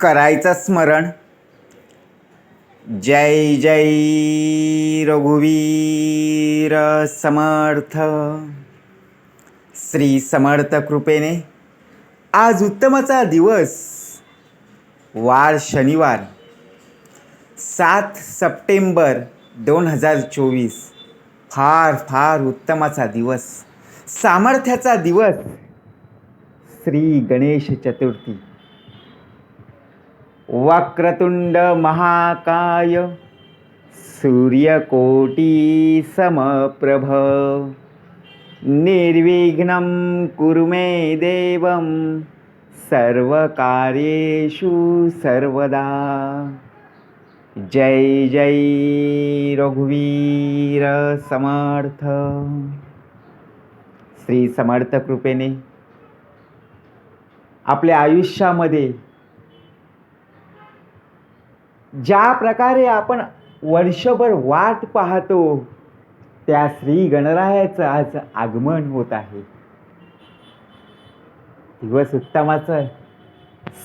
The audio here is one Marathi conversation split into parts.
करायचं स्मरण. जय जय रघुवीर समर्थ. श्री समर्थ कृपेने आज उत्तमाचा दिवस वार शनिवार सात सप्टेंबर दोन हजार चोवीस. फार फार उत्तमाचा दिवस. सामर्थ्याचा दिवस श्री गणेश चतुर्थी. वक्रतुंड महाकाय सूर्यकोटी समप्रभ निर्विघ्नं कुरु मे देवं सर्वकार्येषु सर्वदा। जय जय रघुवीर समर्थ। श्री समर्थ कृपेने आपल्या आयुष्यामध्ये ज्या प्रकारे आपण वर्षभर वाट पाहतो त्या श्री गणरायाचं आज आगमन होत आहे. दिवस उत्तमाचं आहे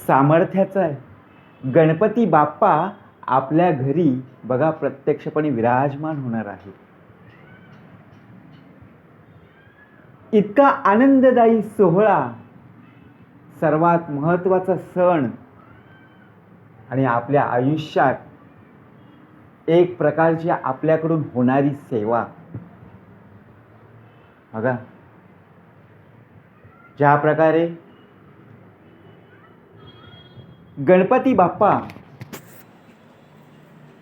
सामर्थ्याचं आहे. गणपती बाप्पा आपल्या घरी बघा प्रत्यक्षपणे विराजमान होणार आहे. इतका आनंददायी सोहळा सर्वात महत्त्वाचा सण आणि आपल्या आयुष्यात एक प्रकारची आपल्याकडून होणारी सेवा. बघा. ज्या प्रकारे गणपती बाप्पा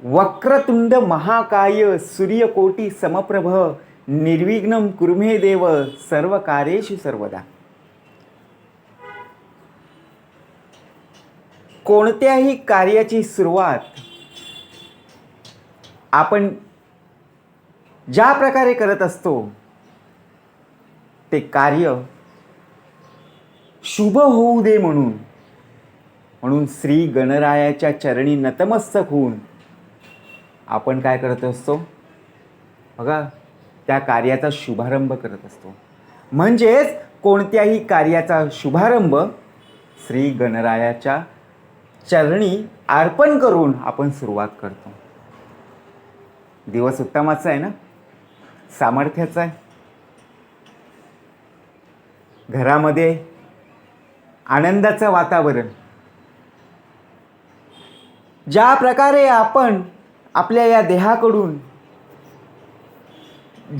वक्रतुंड महाकाय सूर्यकोटी समप्रभ निर्विघ्नम कुर्मे देव सर्व कार्येषु सर्वदा. कोणत्याही कार्याची सुरुवात आपण ज्या प्रकारे करत असतो ते कार्य शुभ होऊ दे म्हणून म्हणून श्री गणरायाच्या चरणी नतमस्तक होऊन आपण काय करत असतो? बघा त्या कार्याचा शुभारंभ करत असतो. म्हणजेच कोणत्याही कार्याचा शुभारंभ श्री गणरायाच्या चरणी अर्पण करून आपण सुरुवात करतो. दिवस उत्तमाचा आहे ना? सामर्थ्याचा आहे. घरामध्ये आनंदाचं वातावरण. ज्या प्रकारे आपण आपल्या या देहाकडून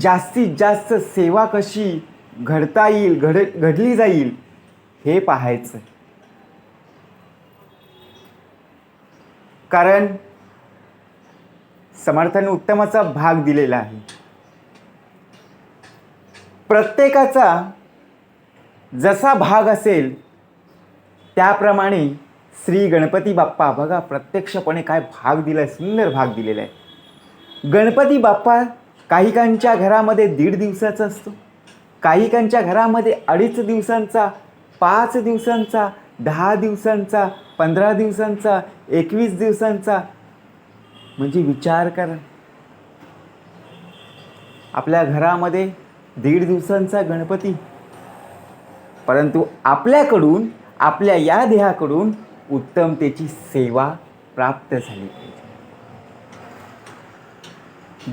जास्तीत जास्त सेवा कशी घडता येईल घड घडली जाईल हे पाहायचं. कारण समर्थाने उत्तमाचा भाग दिलेला आहे. प्रत्येकाचा जसा भाग असेल त्याप्रमाणे श्री गणपती बाप्पा बघा प्रत्यक्षपणे काय भाग दिला आहे सुंदर भाग दिलेला आहे. गणपती बाप्पा काहीकांच्या घरामध्ये दीड दिवसाचा असतो. काहीकांच्या घरामध्ये अडीच दिवसांचा पाच दिवसांचा दहा दिवसांचा पंधरा दिवसांचा एकवीस दिवसांचा. म्हणजे विचार करा. आपल्या घरामध्ये दीड दिवसांचा गणपती. परंतु आपल्याकडून आपल्या या देहाकडून उत्तमतेची सेवा प्राप्त झाली पाहिजे.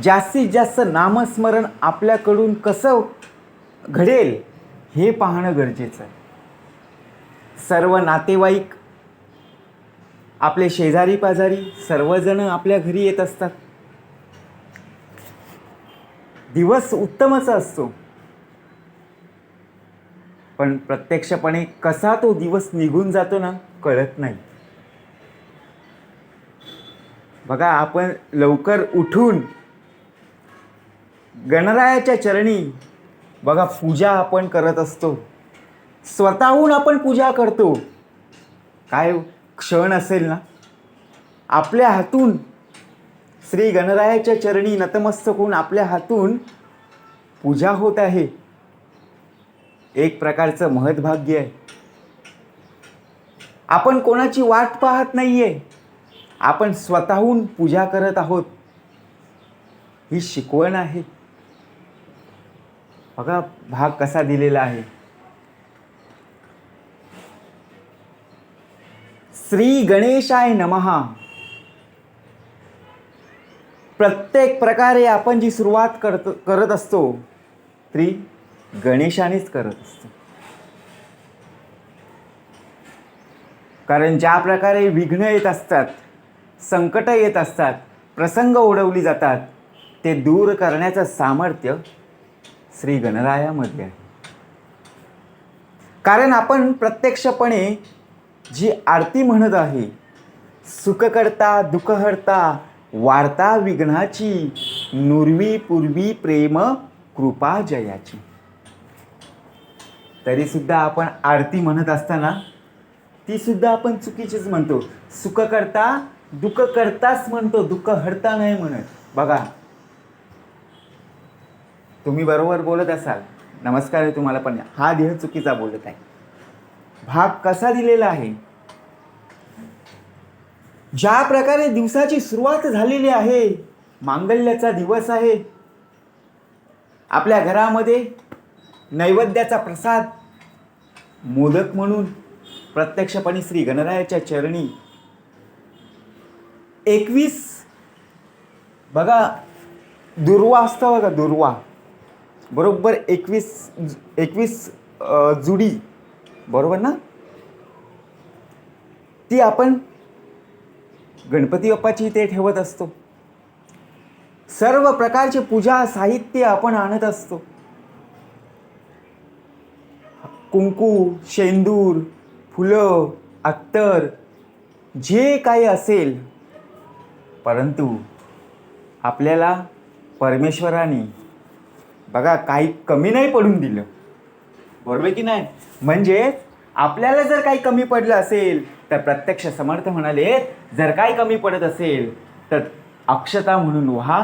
जास्तीत जास्त नामस्मरण आपल्याकडून कसं घडेल हे पाहणं गरजेचं आहे. सर्व नातेवाईक आपले शेजारी पाजारी सर्वजण आपल्या घरी येत असतात. दिवस उत्तमच असतो. पण प्रत्यक्षपणे कसा तो दिवस निघून जातो ना कळत नाही. बघा आपण लवकर उठून गणरायाच्या चरणी बघा पूजा आपण करत असतो. स्वतःहून आपण पूजा करतो. काय हो? क्षण असेल ना आपल्या हातून श्री गणरायाच्या चरणी नतमस्तक होऊन आपल्या हातून पूजा होत आहे. एक प्रकारचं महद्भाग्य आहे. आपण कोणाची वाट पाहत नाहीये. आपण स्वतःहून पूजा करत आहोत. ही शिकवण आहे. बघा भाग कसा दिलेला आहे. श्री गणेशाय नमहा प्रत्येक प्रकारे आपण जी सुरुवात करत करत असतो ती गणेशानेच करत असतो. कारण ज्या प्रकारे विघ्न येत असतात संकट येत असतात प्रसंग ओढवली जातात ते दूर करण्याचं सामर्थ्य श्री गणरायामध्ये आहे. कारण आपण प्रत्यक्षपणे जी आरती म्हणत आहे सुखकर्ता दुःखहर्ता वार्ता विघ्नाची नुरवी पूर्वी प्रेम कृपा जयाची. तरी सुद्धा आपण आरती म्हणत असताना ती सुद्धा आपण चुकीचीच म्हणतो. सुख करता दुःख करताच म्हणतो दुःख हरता नाही म्हणत. बघा तुम्ही बरोबर बोलत असाल. नमस्कार आहे तुम्हाला पण हा देह चुकीचा बोलत आहे. भाग कसा दिलेला आहे? ज्या प्रकारे दिवसाची सुरुवात झालेली आहे मांगल्याचा दिवस आहे आपल्या घरामध्ये नैवेद्याचा प्रसाद मोदक म्हणून प्रत्यक्षपणे श्री गणरायाच्या चरणी. एकवीस बघा दुर्वा असतं बघा दुर्वा. बरोबर एकवीस एकवीस जुडी. बरोबर ना? ती आपण गणपती बाप्पाची इथे ठेवत असतो. सर्व प्रकारचे पूजा साहित्य आपण आणत असतो. कुंकू शेंदूर फुलं अत्तर जे काही असेल. परंतु आपल्याला परमेश्वराने बघा काही कमी नाही पडून दिलं. बरोबर की नाही? म्हणजे आपल्याला जर काही कमी पडलं असेल तर प्रत्यक्ष समर्थ म्हणाले जर काही कमी पडत असेल तर अक्षता म्हणून व्हा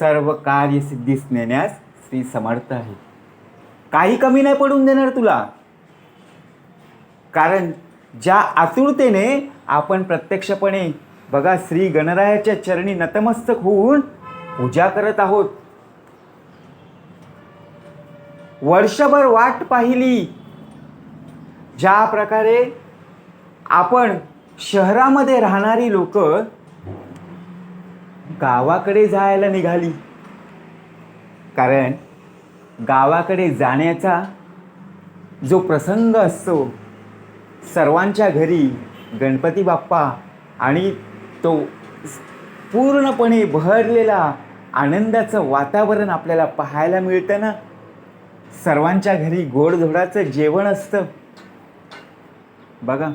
सर्व कार्य सिद्धीस नेण्यास श्री समर्थ आहे. काही कमी नाही पडून देणार तुला. कारण ज्या आतुरतेने आपण प्रत्यक्षपणे बघा श्री गणरायाच्या चरणी नतमस्तक होऊन पूजा करत आहोत वर्षभर वाट पाहिली. ज्या प्रकारे आपण शहरामध्ये राहणारी लोक गावाकडे जायला निघाली. कारण गावाकडे जाण्याचा जो प्रसंग असतो सर्वांच्या घरी गणपती बाप्पा आणि तो पूर्णपणे बहरलेला आनंदाचं वातावरण आपल्याला पाहायला मिळतं ना? सर्वांच्या घरी गोडधोडाचं जेवण असतं. बघा.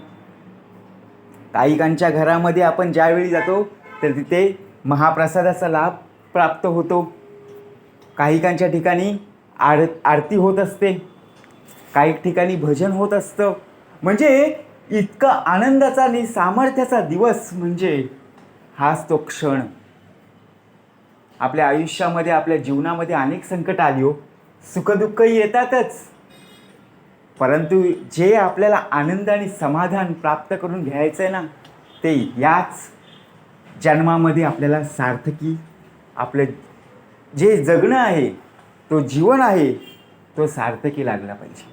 काहीकांच्या घरामध्ये आपण ज्यावेळी जातो तर तिथे महाप्रसादाचा लाभ प्राप्त होतो. काहीकांच्या ठिकाणी आर आरती होत असते. काही ठिकाणी भजन होत असतं. म्हणजे इतका आनंदाचा आणि सामर्थ्याचा दिवस म्हणजे हाच तो क्षण. आपल्या आयुष्यामध्ये आपल्या जीवनामध्ये अनेक संकट आली हो. सुखदुःखही येतातच. परंतु जे आपल्याला आनंद आणि समाधान प्राप्त करून घ्यायचं आहे ना ते याच जन्मामध्ये आपल्याला सार्थकी आपलं जे जगणं आहे तो जीवन आहे तो सार्थकी लागला पाहिजे.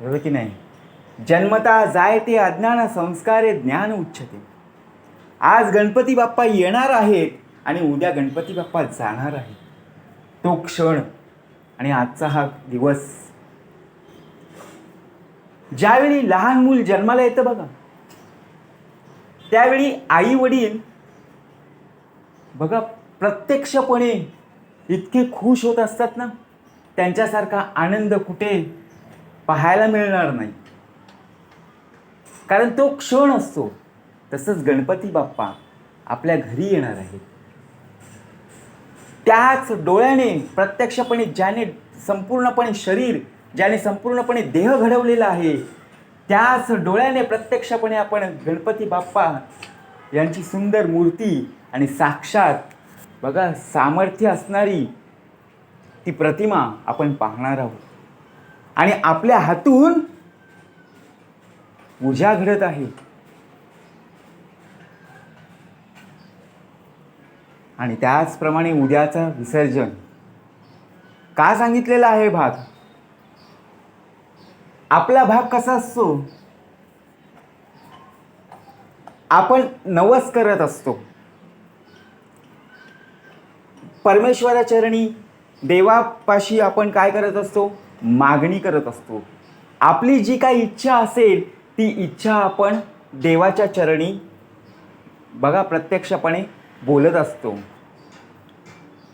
बरोबर की नाही? जन्मता जाय ते अज्ञान संस्कारे ज्ञान उच्चते. आज गणपती बाप्पा येणार आहेत आणि उद्या गणपती बाप्पा जाणार आहेत. तो क्षण आणि आजचा हा दिवस. ज्यावेळी लहान मूल जन्माला येतं बघा त्यावेळी आई वडील बघा प्रत्यक्षपणे इतके खुश होत असतात ना त्यांच्यासारखा आनंद कुठे पाहायला मिळणार नाही. कारण तो क्षण असतो तसंच गणपती बाप्पा आपल्या घरी येणार आहे त्याच डोळ्याने प्रत्यक्षपणे ज्याने संपूर्णपणे शरीर ज्याने संपूर्णपणे देह घडवलेला आहे त्याच डोळ्याने प्रत्यक्षपणे आपण गणपती बाप्पा यांची सुंदर मूर्ती आणि साक्षात बघा सामर्थ्य असणारी ती प्रतिमा आपण पाहणार आहोत. आणि आपल्या हातून पूजा घडत आहे. आणि त्याचप्रमाणे उद्याचं विसर्जन. का सांगितलेला आहे भाग? आपला भाग कसा असतो? आपण नवस करत असतो. परमेश्वराचरणी देवापाशी आपण काय करत असतो? मागणी करत असतो. आपली जी काही इच्छा असेल ती इच्छा आपण देवाच्या चरणी बघा प्रत्यक्षपणे बोलत असतो.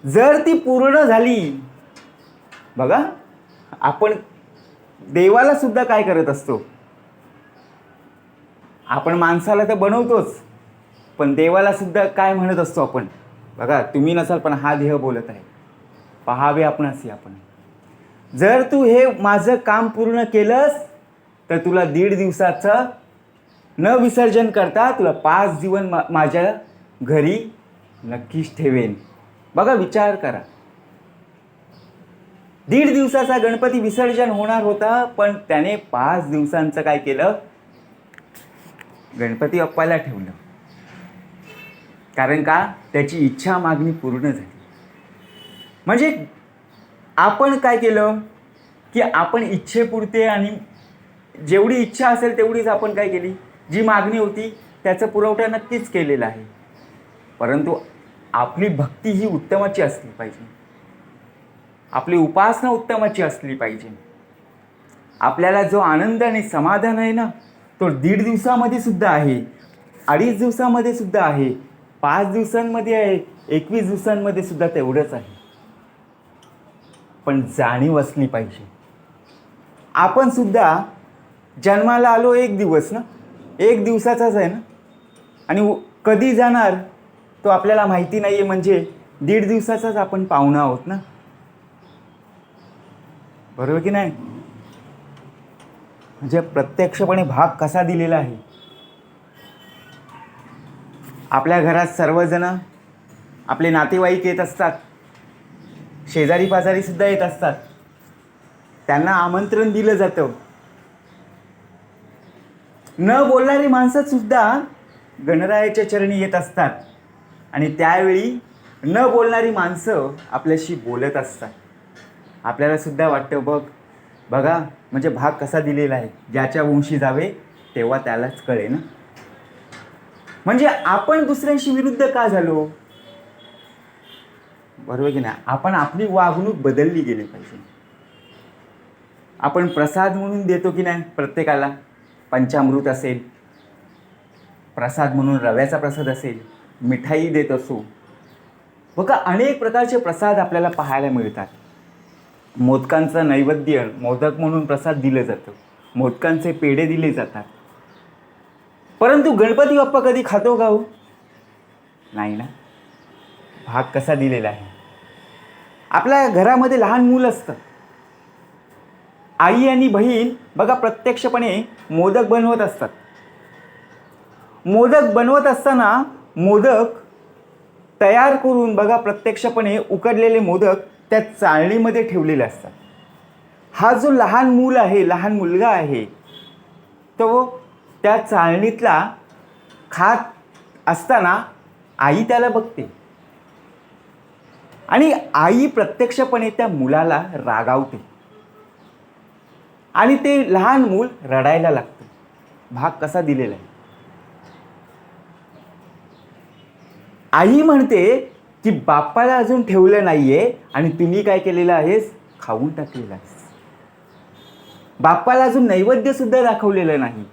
जर ती पूर्ण झाली बघा आपण देवाला सुद्धा काय करत असतो? आपण माणसाला तर बनवतोच पण देवाला सुद्धा काय म्हणत असतो आपण? बघा तुम्ही नसाल पण हा देह बोलत आहे. पहावे आपणासी आपण. जर तू हे माझं काम पूर्ण केलंस तर तुला दीड दिवसाचं न विसर्जन करता तुला पाच जीवन मा माझ्या घरी नक्कीच ठेवेन. बघा विचार करा. दीड दिवसाचा गणपती विसर्जन होणार होता पण त्याने पाच दिवसांचं काय केलं? गणपती बाप्पाला ठेवलं. कारण का? त्याची इच्छा मागणी पूर्ण झाली. म्हणजे आपण काय केलं? की आपण इच्छेपुरते आणि जेवढी इच्छा असेल तेवढीच आपण काय केली? जी मागणी होती त्याचा पुरवठा नक्कीच केलेला आहे. परंतु आपली भक्ती ही उत्तमाची असली पाहिजे. आपली उपासना उत्तमाची असली पाहिजे. आपल्याला जो आनंद आणि समाधान आहे ना तो दीड दिवसामध्ये सुद्धा आहे अडीच दिवसामध्ये सुद्धा आहे पाच दिवसांमध्ये आहे एकवीस दिवसांमध्ये सुद्धा तेवढंच आहे. पण जाणीव असली पाहिजे. आपण सुद्धा जन्माला आलो एक दिवस ना एक दिवसाचाच आहे ना आणि कधी जाणार? तो आपल्याला माहिती नाही आहे म्हणजे दीड दिवसाचाच आपण पाहुणा आहोत ना? बरोबर की नाही? म्हणजे प्रत्यक्षपणे भाग कसा दिलेला आहे? आपल्या घरात सर्वजण आपले नातेवाईक येत असतात. शेजारी पाजारी सुद्धा येत असतात. त्यांना आमंत्रण दिलं जातं. न बोलणारी माणसं सुद्धा गणरायाच्या चरणी येत असतात. आणि त्यावेळी न बोलणारी माणसं आपल्याशी बोलत असतात. आपल्याला सुद्धा वाटतं बघ बघा म्हणजे भाग कसा दिलेला आहे. ज्याच्या वंशी जावे तेव्हा त्यालाच कळे ना. म्हणजे आपण दुसऱ्यांशी विरुद्ध का झालो? बरोबर की नाही? आपण आपली वागणूक बदलली गेली पाहिजे. आपण प्रसाद म्हणून देतो की नाही प्रत्येकाला? पंचामृत असेल. प्रसाद म्हणून रव्याचा प्रसाद असेल. मिठाई देत असू. बघा अनेक प्रकारचे प्रसाद आपल्याला पाहायला मिळतात. मोदकांचं नैवेद्य मोदक म्हणून प्रसाद दिलं जातं. मोदकांचे पेढे दिले जातात. परंतु गणपती बाप्पा कधी खातो का हो? नाही ना. भाग कसा दिलेला आहे? आपल्या घरामध्ये लहान मूल असतं. आई आणि बहीण बघा प्रत्यक्षपणे मोदक बनवत असतात. मोदक बनवत असताना मोदक तयार करून बघा प्रत्यक्षपणे उकडलेले मोदक त्या चाळणीमध्ये ठेवलेले असतात. हा जो लहान मूल आहे लहान मुलगा आहे तो त्या चाळणीतला खात असताना आई त्याला बघते. आणि आई प्रत्यक्षपणे त्या मुलाला रागावते. आणि ते लहान मूल रडायला लागतं. भाग कसा दिलेला आहे? आई म्हणते की बाप्पाला अजून ठेवलं नाही आहे आणि तुम्ही काय केलेलं आहेस? खाऊन टाकलेलं आहेस. बाप्पाला अजून नैवेद्यसुद्धा दाखवलेलं नाही.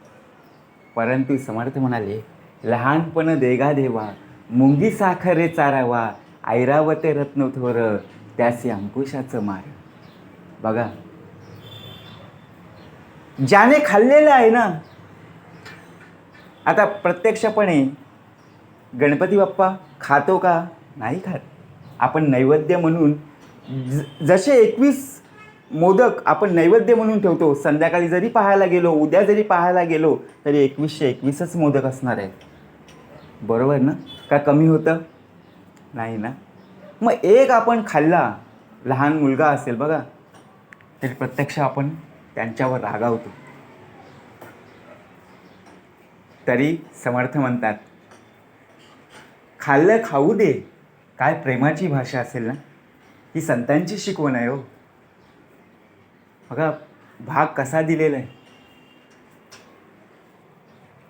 परंतु समर्थ म्हणाले लहानपण देगा देवा मुंगी साखरे चारावा ऐरावते रत्न थोर त्याचे अंकुशाचं मार. बघा. ज्याने खाल्लेलं आहे ना आता प्रत्यक्षपणे गणपती बाप्पा खातो का? नाही खात. आपण नैवेद्य म्हणून ज- जसे एकवीस मोदक आपण नैवेद्य म्हणून ठेवतो संध्याकाळी जरी पाहायला गेलो उद्या जरी पाहायला गेलो तरी एकवीसशे एकवीसच मोदक असणार आहेत. बरोबर ना? का कमी होतं? नाही ना? मग एक आपण खाल्ला लहान मुलगा असेल बघा तरी प्रत्यक्ष आपण त्यांच्यावर रागावतो. तरी समर्थ म्हणतात खाल्लं खाऊ दे. काय प्रेमाची भाषा असेल ना? ही संतांची शिकवण आहे हो. बघा भाग कसा दिलेला आहे.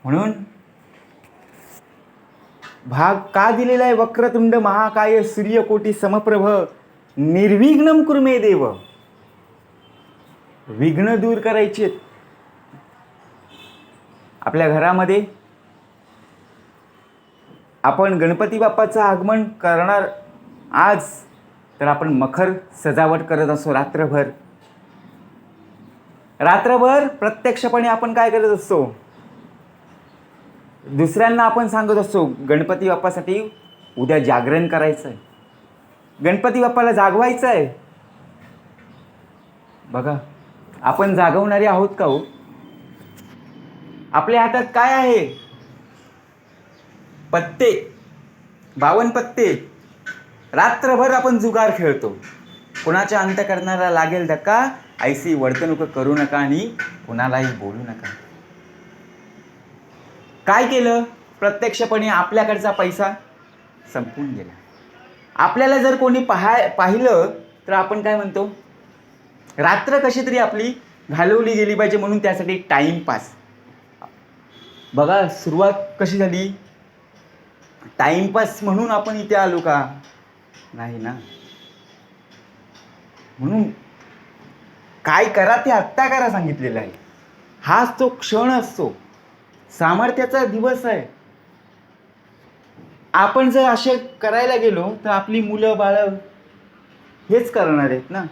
म्हणून भाग का दिलेला आहे वक्रतुंड महाकाय सूर्यकोटी समप्रभ निर्विघ्नम कुर्मे देव. विघ्न दूर करायचे आपल्या घरामध्ये आपण गणपती बाप्पाचं आगमन करणार आज तर आपण मखर सजावट करत असतो रात्रभर. रात्रभर प्रत्यक्षपणे आपण काय करत असतो? दुसऱ्यांना आपण सांगत असतो गणपती बाप्पासाठी उद्या जागरण करायचं आहे गणपती बाप्पाला जागवायचं आहे बघा आपण जागवणारे आहोत का हो? आपल्या हातात काय आहे? पत्ते बावन पत्ते. रात्रभर आपण जुगार खेळतो. कुणाच्या अंत करणारा लागेल धक्का? ऐसी वर्तणूक करू नका आणि कुणालाही बोलू नका. काय केलं? प्रत्यक्षपणे आपल्याकडचा पैसा संपून गेला. आपल्याला जर कोणी पाहाय पाहिलं तर आपण काय म्हणतो? रात्र कशी तरी आपली घालवली गेली पाहिजे म्हणून त्यासाठी टाईमपास बघा सुरुवात कशी झाली? टाईमपास म्हणून आपण इथे आलो का? नाही ना. म्हणून काय करा ते आत्ता करा सांगितलेलं आहे. हाच तो क्षण असतो. सामर्थ्याचा दिवस आहे. आपण जर असे करायला गेलो तर आपली मुलं बाळं हेच करणार आहेत ना.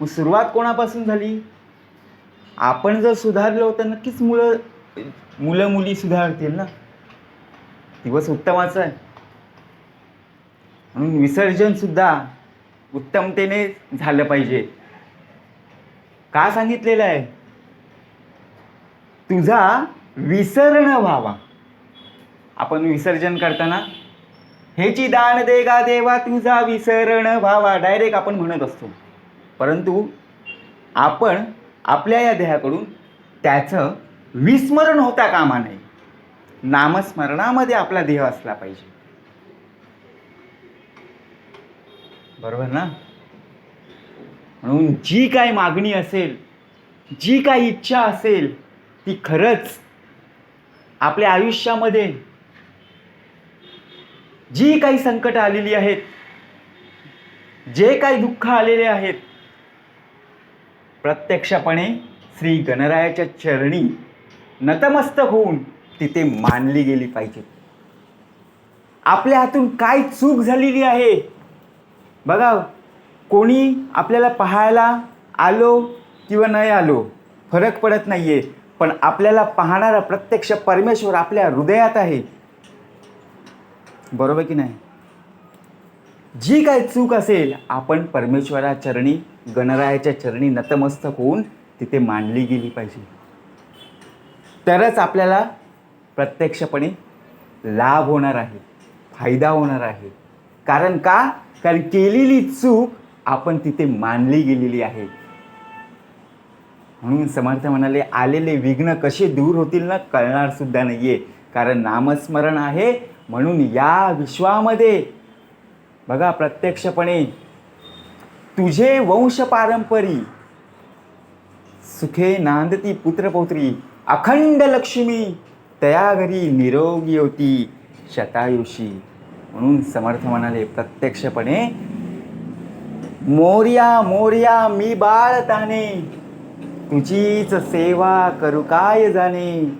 मग सुरुवात कोणापासून झाली? आपण जर सुधारलो तर नक्कीच मुलं मुलं मुली सुधारतील ना. दिवस उत्तमाचा आहे. म्हणून विसर्जन सुद्धा उत्तमतेने झालं पाहिजे. का सांगितलेलं आहे? तुझा विसरण व्हावा. आपण विसर्जन करताना हेची दान दे गा देवा तुझा विसरण व्हावा. डायरेक्ट आपण म्हणत असतो. परंतु आपण आपल्या या देहाकडून त्याचं विस्मरण होता कामा नये. नामस्मरणामध्ये आपला देह असला पाहिजे. बरोबर ना? म्हणून जी काय मागणी असेल जी काही इच्छा असेल ती खरंच आपल्या आयुष्यामध्ये जी काही संकट आलेली आहेत जे काही दुःख आलेले आहेत प्रत्यक्षपणे श्री गणरायाच्या चरणी नतमस्तक होऊन तिथे मानली गेली पाहिजे. आपल्या हातून काय चूक झालेली आहे? बघा कोणी आपल्याला पाहायला आलो किंवा नाही आलो फरक पडत नाही आहे पण आपल्याला पाहणारा प्रत्यक्ष परमेश्वर आपल्या हृदयात आहे. बरोबर की नाही? जी काय चूक असेल आपण परमेश्वरा चरणी गणरायाच्या चरणी नतमस्तक होऊन तिथे मांडली गेली पाहिजे. तरच आपल्याला प्रत्यक्षपणे लाभ होणार आहे फायदा होणार आहे. कारण का? कारण केलेली चूक आपण तिथे मानली गेलेली आहे. म्हणून समर्थ म्हणाले आलेले विघ्न कसे दूर होतील ना कळणार सुद्धा नाहीये. कारण नामस्मरण आहे म्हणून या विश्वामध्ये. बघा प्रत्यक्षपणे तुझे वंश पारंपरी सुखे नांदती पुत्रपौत्री अखंड लक्ष्मी तया घरी निरोगी होती शतायुषी. म्हणून समर्थ म्हणाले प्रत्यक्षपणे मोर्या मोर्या मी बाळ ताने. तुझीच सेवा करू काय जाणे?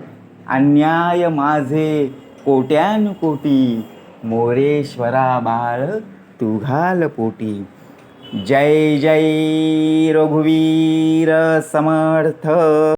अन्याय माझे कोट्यानुकोटी. मोरेश्वरा बाळ तुघाल पोटी. जय जय रघुवीर समर्थ!